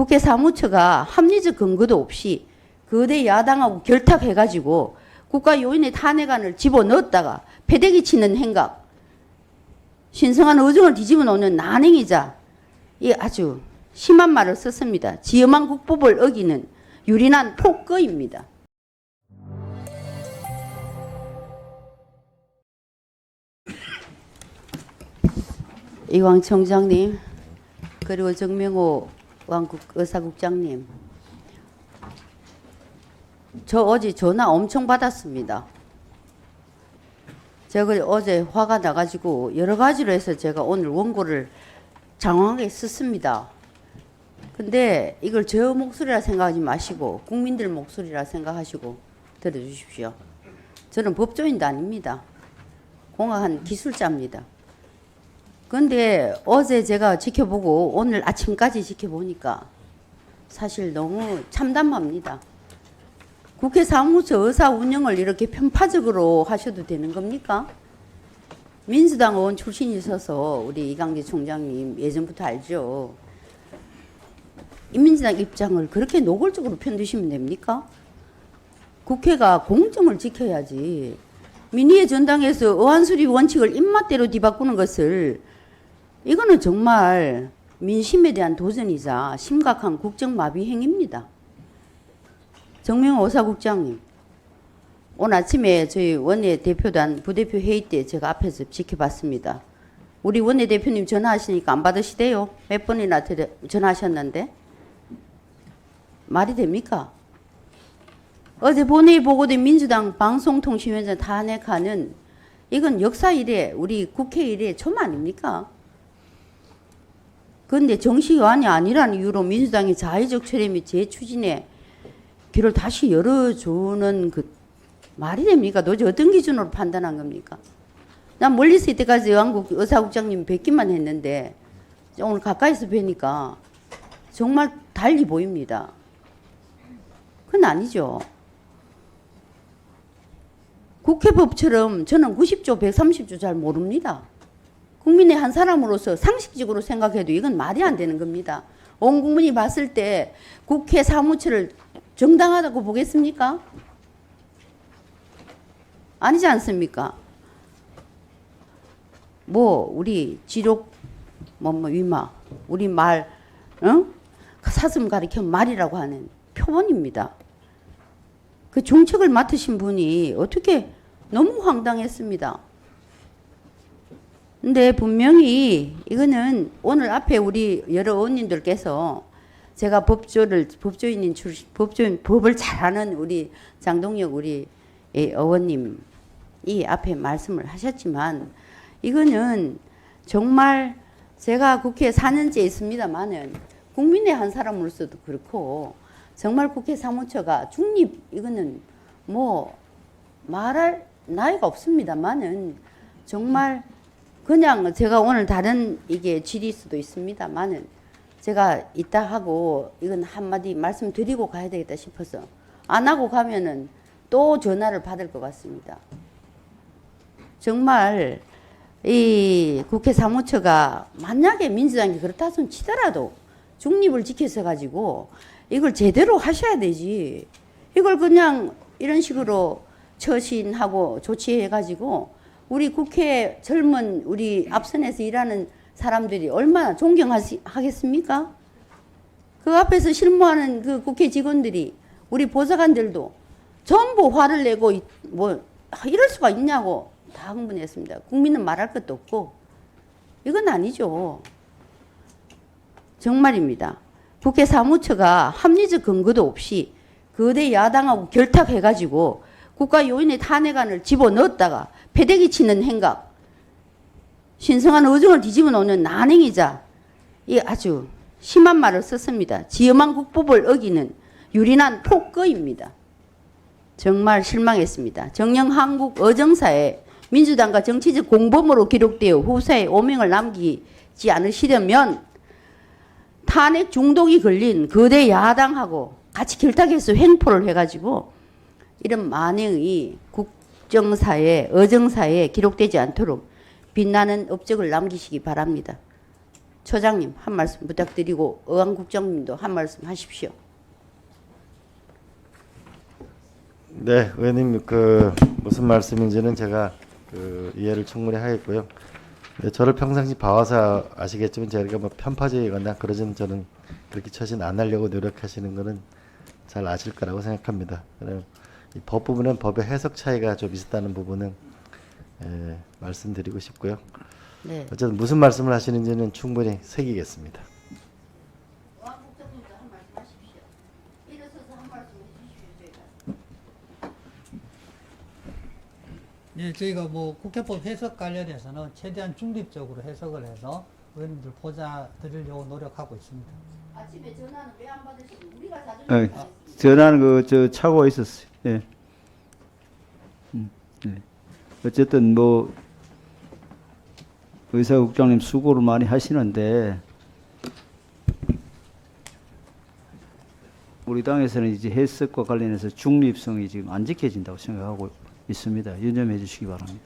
국회 사무처가 합리적 근거도 없이 거대 야당하고 결탁해가지고 국가 요인의 탄핵안을 집어넣었다가 패대기 치는 행각, 신성한 의정을 뒤집어 놓는 난행이자 이 아주 심한 말을 썼습니다. 지엄한 국법을 어기는 유린한 폭거입니다. 이광 청장님 그리고 정명호 왕국 의사국장님 저 어제 전화 엄청 받았습니다. 제가 어제 화가 나가지고 여러 가지로 해서 제가 오늘 원고를 장황하게 썼습니다. 근데 이걸 저 목소리라 생각하지 마시고 국민들 목소리라 생각하시고 들어주십시오. 저는 법조인도 아닙니다. 공학한 기술자입니다. 근데 어제 제가 지켜보고 오늘 아침까지 지켜보니까 사실 너무 참담합니다. 국회 사무처 의사 운영을 이렇게 편파적으로 하셔도 되는 겁니까? 민주당 의원 출신이셔서 우리 이강기 총장님 예전부터 알죠. 민주당 입장을 그렇게 노골적으로 편드시면 됩니까? 국회가 공정을 지켜야지. 민의의 전당에서 의안수리 원칙을 입맛대로 뒤바꾸는 것을 이거는 정말 민심에 대한 도전이자 심각한 국정마비 행위입니다. 정명호 오사국장님, 오늘 아침에 저희 원내대표단 부대표 회의 때 제가 앞에서 지켜봤습니다. 우리 원내대표님 전화하시니까 안 받으시대요. 몇 번이나 전화하셨는데 말이 됩니까? 어제 본회의 보고된 민주당 방송통신위원장 탄핵하는 이건 역사 이래 우리 국회 이래 좀 아닙니까? 그런데 정식 안이 아니라는 이유로 민주당이 자의적 철회 및 재추진에 길을 다시 열어주는 그 말이 됩니까? 도대체 어떤 기준으로 판단한 겁니까? 난 멀리서 이때까지 의왕국 의사국장님 뵙기만 했는데 오늘 가까이서 뵈니까 정말 달리 보입니다. 그건 아니죠. 국회법처럼 저는 90조, 130조 잘 모릅니다. 국민의 한 사람으로서 상식적으로 생각해도 이건 말이 안 되는 겁니다. 온 국민이 봤을 때 국회 사무처를 정당하다고 보겠습니까? 아니지 않습니까? 뭐 우리 지록 뭐 뭐 위마 우리 말 어? 사슴 가리켜 말이라고 하는 표본입니다. 그 정책을 맡으신 분이 어떻게 너무 황당했습니다. 근데 분명히 이거는 오늘 앞에 우리 여러 의원님들께서 제가 법조를 법조인인 출신 법조인 법을 잘하는 우리 장동혁 우리 예, 의원님이 앞에 말씀을 하셨지만 이거는 정말 제가 국회에 4년째 있습니다만은 국민의 한 사람으로서도 그렇고 정말 국회 사무처가 중립 이거는 뭐 말할 나이가 없습니다만은 정말 그냥 제가 오늘 다른 이게 질일 수도 있습니다만은 제가 이따 하고 이건 한마디 말씀드리고 가야 되겠다 싶어서 안 하고 가면은 또 전화를 받을 것 같습니다. 정말 이 국회 사무처가 만약에 민주당이 그렇다 손 치더라도 중립을 지켜서 가지고 이걸 제대로 하셔야 되지. 이걸 그냥 이런 식으로 처신하고 조치해 가지고 우리 국회 젊은 우리 앞선에서 일하는 사람들이 얼마나 존경하겠습니까? 그 앞에서 실무하는 그 국회 직원들이 우리 보좌관들도 전부 화를 내고 이- 뭐 이럴 수가 있냐고 다 흥분했습니다. 국민은 말할 것도 없고 이건 아니죠. 정말입니다. 국회 사무처가 합리적 근거도 없이 거대 야당하고 결탁해가지고 국가 요인의 탄핵안을 집어넣었다가 패대기 치는 행각, 신성한 의정을 뒤집어 놓는 난행이자 이 아주 심한 말을 썼습니다. 지엄한 국법을 어기는 유린한 폭거입니다. 정말 실망했습니다. 정령 한국 어정사에 민주당과 정치적 공범으로 기록되어 후세에 오명을 남기지 않으시려면 탄핵 중독이 걸린 거대 야당하고 같이 결탁해서 횡포를 해가지고 이런 만행이 국 정사에 어정사에 기록되지 않도록 빛나는 업적을 남기시기 바랍니다. 처장님 한 말씀 부탁드리고 의왕국장님도 한 말씀 하십시오. 네, 의원님 그 무슨 말씀인지는 제가 그 이해를 충분히 하겠고요. 네, 저를 평상시 봐와서 아시겠지만 제가 뭐 편파적이거나 그러지는 저는 그렇게 처신 안 하려고 노력하시는 거는 잘 아실 거라고 생각합니다. 그럼 이 법 부분은 법의 해석 차이가 좀 있었다는 부분은 에, 말씀드리고 싶고요. 네. 어쨌든 무슨 말씀을 하시는지는 충분히 새기겠습니다. 예, 저희가 뭐 국회법 해석 관련해서는 최대한 중립적으로 해석을 해서 의원님들 보자 드리려고 노력하고 있습니다. 아침에 전화는 왜 안 받으시고 우리가 예, 자존심 전화는 그 저 차고 있었어요. 예. 음, 네. 어쨌든 뭐 의사 국장님 수고를 많이 하시는데 우리 당에서는 이제 해석과 관련해서 중립성이 지금 안 지켜진다고 생각하고 있습니다. 유념해 주시기 바랍니다.